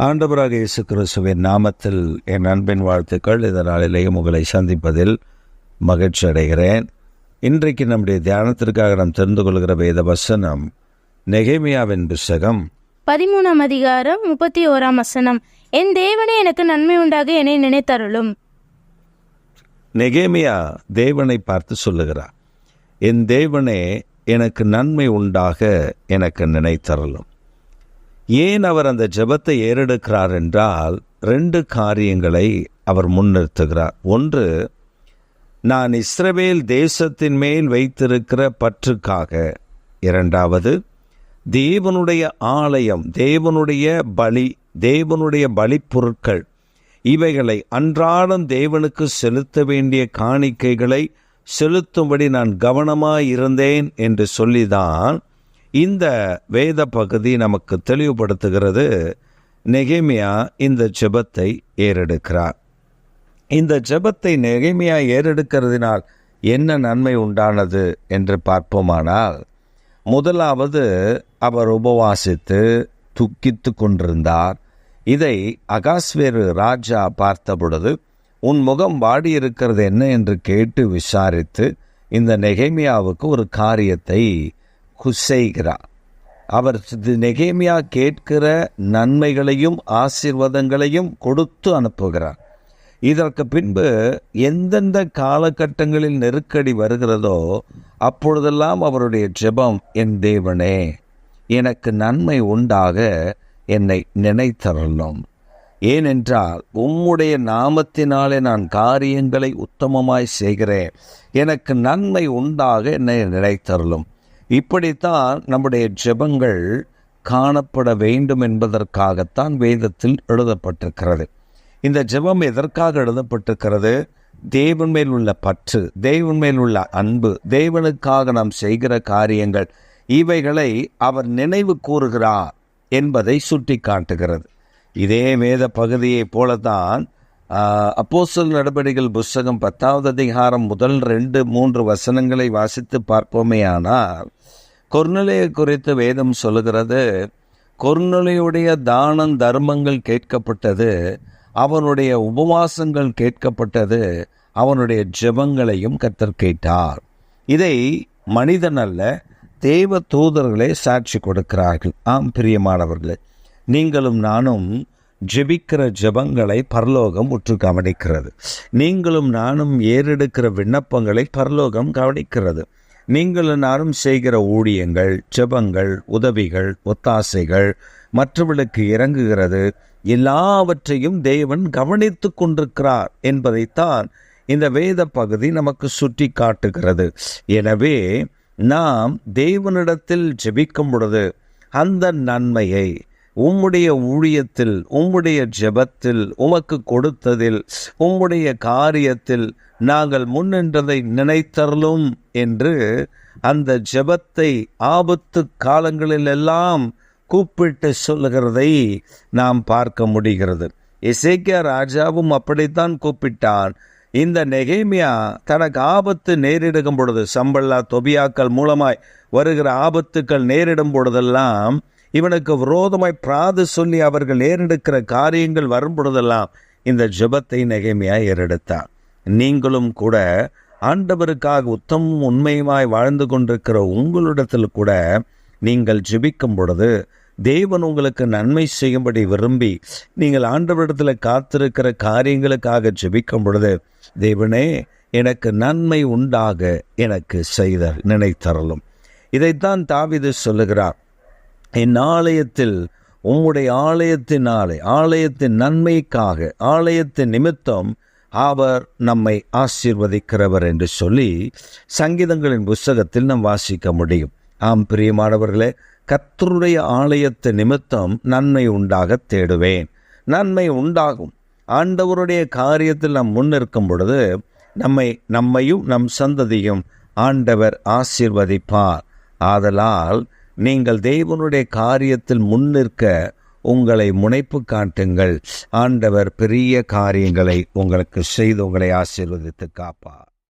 ஆண்டவராக இயேசு கிறிஸ்துவின் நாமத்தில் என் அன்பின் வாழ்த்துக்கள். இந்த நாளிலேயும் உங்களை சந்திப்பதில் மகிழ்ச்சி அடைகிறேன். இன்றைக்கு நம்முடைய தியானத்திற்காக நாம் தெரிந்து கொள்கிற வேத வசனம் நெகேமியாவின் புஸ்தகம். பதிமூணாம் அதிகாரம் முப்பத்தி ஓராம் வசனம். என் தேவனே எனக்கு நன்மை உண்டாக என்னை நினைத்தருளும். நெகேமியா தேவனை பார்த்து சொல்லுகிறார். என் தேவனே எனக்கு நன்மை உண்டாக எனக்கு நினைத்தரலும் ஏன் அவர் அந்த ஜெபத்தை ஏறெடுக்கிறார் என்றால் ரெண்டு காரியங்களை அவர் முன்னிறுத்துகிறார். ஒன்று நான் இஸ்ரவேல் தேசத்தின் மேல் வைத்திருக்கிற பற்றுக்காக. இரண்டாவது தேவனுடைய ஆலயம் தேவனுடைய பலி தேவனுடைய பலிப்பொருட்கள் இவைகளை அன்றாடம் தேவனுக்கு செலுத்த வேண்டிய காணிக்கைகளை செலுத்தும்படி நான் கவனமாக இருந்தேன் என்று சொல்லிதான் இந்த வேத பகுதி நமக்கு தெளிவுபடுத்துகிறது. நெகேமியா இந்த ஜெபத்தை ஏறெடுக்கிறார். இந்த ஜெபத்தை நெகேமியா ஏறெடுக்கிறதுனால் என்ன நன்மை உண்டானது என்று பார்ப்போமானால் முதலாவது அவர் உபவாசித்து துக்கித்து கொண்டிருந்தார். இதை அகாஸ்வேரு ராஜா பார்த்தபொழுது உன் முகம் வாடியிருக்கிறது என்ன? என்று கேட்டு விசாரித்து இந்த நெகைமியாவுக்கு ஒரு காரியத்தை செய்கிறார் அவர் நெகேமியா கேட்கிற நன்மைகளையும் ஆசீர்வாதங்களையும் கொடுத்து அனுப்புகிறார். இதற்கு பின்பு எந்தெந்த காலகட்டங்களில் நெருக்கடி வருகிறதோ அப்பொழுதெல்லாம் அவருடைய ஜெபம் என் தேவனே எனக்கு நன்மை உண்டாக என்னை நினைத்தரலும் ஏனென்றால் உம்முடைய நாமத்தினாலே நான் காரியங்களை உத்தமமாய் செய்கிறேன். எனக்கு நன்மை உண்டாக என்னை நினைத்தரலும் இப்படித்தான் நம்முடைய ஜெபங்கள் காணப்பட வேண்டும் என்பதற்காகத்தான் வேதத்தில் எழுதப்பட்டிருக்கிறது. இந்த ஜெபம் எதற்காக எழுதப்பட்டிருக்கிறது? தேவன் மேல் உள்ள பற்று தேவன் மேல் உள்ள அன்பு தேவனுக்காக நாம் செய்கிற காரியங்கள் இவைகளை அவர் நினைவு கூறுகிறார் என்பதை சுட்டி காட்டுகிறது இதே வேத பகுதியைப் போலத்தான் அப்போசல் நடவடிக்கைகள் புஸ்தகம் பத்தாவது அதிகாரம் முதல் ரெண்டு மூன்று வசனங்களை வாசித்து பார்ப்போமேயானால் கொர்நிலையை குறித்து வேதம் சொல்லுகிறது கொர்நிலையுடைய தானம் தர்மங்கள் கேட்கப்பட்டது அவனுடைய உபவாசங்கள் கேட்கப்பட்டது அவனுடைய ஜெபங்களையும் கத்தர் கேட்டார். இதை மனிதன் அல்ல தேவ தூதர்களே சாட்சி கொடுக்கிறார்கள். ஆம் பிரியமானவர்களே நீங்களும் நானும் ஜெபிக்கிற ஜெபங்களை பரலோகம் உற்று கவனிக்கிறது. நீங்களும் நானும் ஏறெடுக்கிற விண்ணப்பங்களை பரலோகம் கவனிக்கிறது. நீங்களும் நானும் செய்கிற ஊழியங்கள் ஜெபங்கள் உதவிகள் ஒத்தாசைகள் மற்றவர்களுக்கு இறங்குகிறது. எல்லாவற்றையும் தேவன் கவனித்து கொண்டிருக்கிறார் என்பதைத்தான் இந்த வேத பகுதி நமக்கு சுட்டி காட்டுகிறது எனவே நாம் தேவனிடத்தில் ஜெபிக்கும் பொழுது அந்த நன்மையை உம்முடைய ஊழியத்தில் உம்முடைய ஜெபத்தில் உமக்கு கொடுத்ததில் உம்முடைய காரியத்தில் நாங்கள் முன்னின்றதை நினைத்தரலும் என்று அந்த ஜெபத்தை ஆபத்து காலங்களிலெல்லாம் கூப்பிட்டு சொல்லுகிறதை நாம் பார்க்க முடிகிறது. இசைக்கிய ராஜாவும் அப்படித்தான் கூப்பிட்டான். இந்த நெகேமியா தனக்கு ஆபத்து நேரிடும் பொழுது சம்பல்லா தொபியாக்கள் மூலமாய் வருகிற ஆபத்துக்கள் நேரிடும் பொழுதெல்லாம் இவனுக்கு விரோதமாய் பிராது சொல்லி அவர்கள் ஏறெடுக்கிற காரியங்கள் வரும் பொழுதெல்லாம் இந்த ஜெபத்தை நெகேமியா ஏறெடுத்தார். நீங்களும் கூட ஆண்டவருக்காக உத்தமும் உண்மையுமாய் வாழ்ந்து கொண்டிருக்கிற உங்களிடத்தில் கூட நீங்கள் ஜெபிக்கும் பொழுது தேவன் உங்களுக்கு நன்மை செய்யும்படி விரும்பி நீங்கள் ஆண்டவரிடத்தில் காத்திருக்கிற காரியங்களுக்காக ஜெபிக்கும் பொழுது தேவனே எனக்கு நன்மை உண்டாக எனக்கு செய்த நினைத்தரலும் இதைத்தான் தாவிது சொல்லுகிறார். என் ஆலயத்தில் உம்முடைய ஆலயத்தின் ஆலை ஆலயத்தின் நன்மைக்காக ஆலயத்தின் நிமித்தம் அவர் நம்மை ஆசீர்வதிக்கிறவர் என்று சொல்லி சங்கீதங்களின் புஸ்தகத்தில் நாம் வாசிக்க முடியும். ஆம் பிரியமானவர்களே கத்தருடைய ஆலயத்து நிமித்தம் நன்மை உண்டாக தேடுவேன். நன்மை உண்டாகும். ஆண்டவருடைய காரியத்தில் நாம் முன்னிற்கும் பொழுது நம்மை நம்மையும் நம் சந்ததியும் ஆண்டவர் ஆசீர்வதிப்பார். ஆதலால் நீங்கள் தேவனுடைய காரியத்தில் முன்னிற்க உங்களை முனைப்பு காட்டுங்கள். ஆண்டவர் பெரிய காரியங்களை உங்களுக்கு செய்து உங்களை ஆசீர்வதித்து காப்பார்.